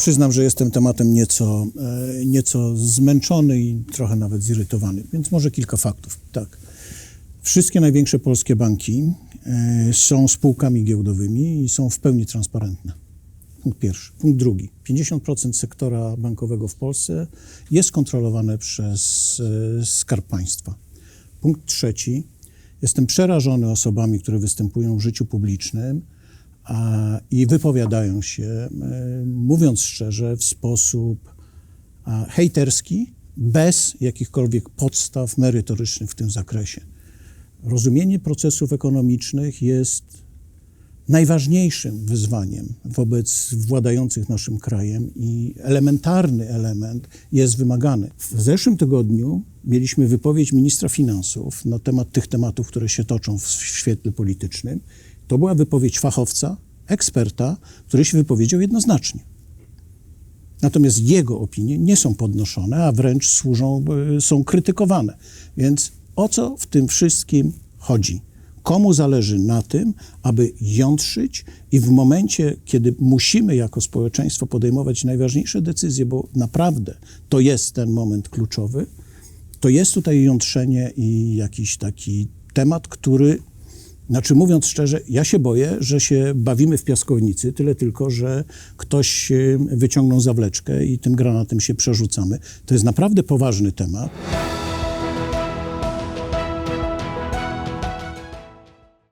Przyznam, że jestem tematem nieco, e, nieco zmęczony i trochę nawet zirytowany, więc może kilka faktów. Tak. Wszystkie największe polskie banki e, są spółkami giełdowymi i są w pełni transparentne. Punkt pierwszy. Punkt drugi. 50% sektora bankowego w Polsce jest kontrolowane przez e, Skarb Państwa. Punkt trzeci. Jestem przerażony osobami, które występują w życiu publicznym a, i wypowiadają się, e, mówiąc szczerze, w sposób a, hejterski, bez jakichkolwiek podstaw merytorycznych w tym zakresie. Rozumienie procesów ekonomicznych jest najważniejszym wyzwaniem wobec władających naszym krajem i elementarny element jest wymagany. W zeszłym tygodniu mieliśmy wypowiedź ministra finansów na temat tych tematów, które się toczą w świetle politycznym. To była wypowiedź fachowca, eksperta, który się wypowiedział jednoznacznie. Natomiast jego opinie nie są podnoszone, a wręcz służą, y, są krytykowane. Więc o co w tym wszystkim chodzi? Komu zależy na tym, aby jątrzyć i w momencie, kiedy musimy jako społeczeństwo podejmować najważniejsze decyzje, bo naprawdę to jest ten moment kluczowy, to jest tutaj jątrzenie i jakiś taki temat, który, znaczy mówiąc szczerze, ja się boję, że się bawimy w piaskownicy, tyle tylko, że ktoś wyciągnął zawleczkę i tym granatem się przerzucamy. To jest naprawdę poważny temat.